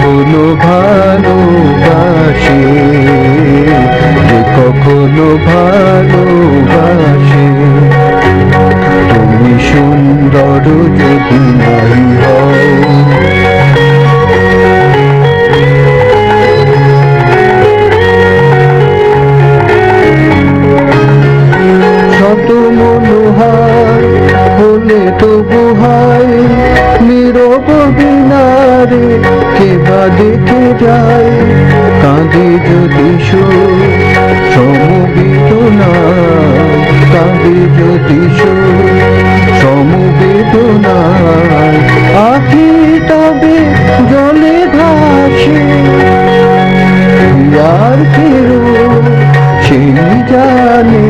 কখনো ভালোবাসে, যে কখনো ভালোবাসে। তুমি সুন্দর যদি নাই হও মনোহার হলে তো নীরব বিনারে কে বা দেখে যায়? কাঁদে যদি সমবেদনা কাঁদে যদি সমবেদনা আখি তবে জলে ভাসে আর ফেরো, সেই জানে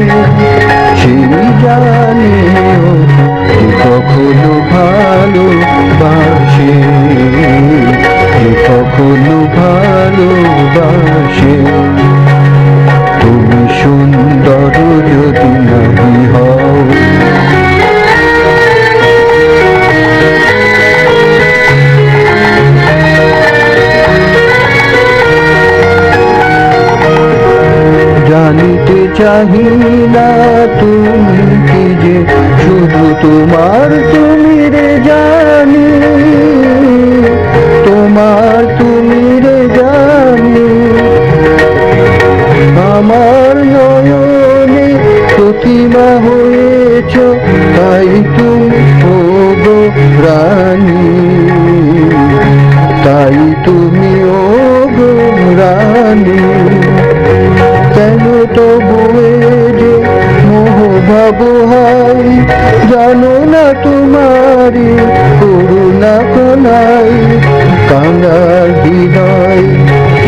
সেই জানে কখনো ভালো বাসে জানিতে চাহি না তুমি কি যে শুধু তোমার তুমি রে জানি, তোমার তুমি রে জানি। আমার নয়নে প্রতিমা হয়েছ, তাই তুমি ওগো রানী। তাই তুমি ওগো রানী। তোমারি করুণা কোনাই কাঙ্গাল হৃদয়,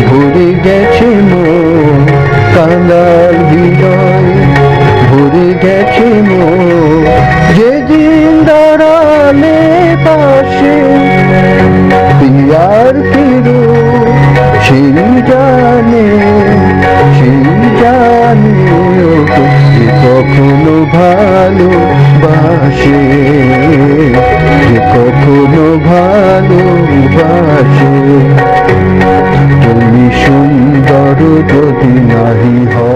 ভরে গেছে মন। কাঙ্গাল হৃদয়, ভরে গেছে মন। যেদিন দাঁড়ালে পাশে পিয়ার ফিরো, সেই জানে সেই জানে কখনো ভালো বাসে যে কখনো ভালোবাসে। তুমি সুন্দর যদি নাহি হও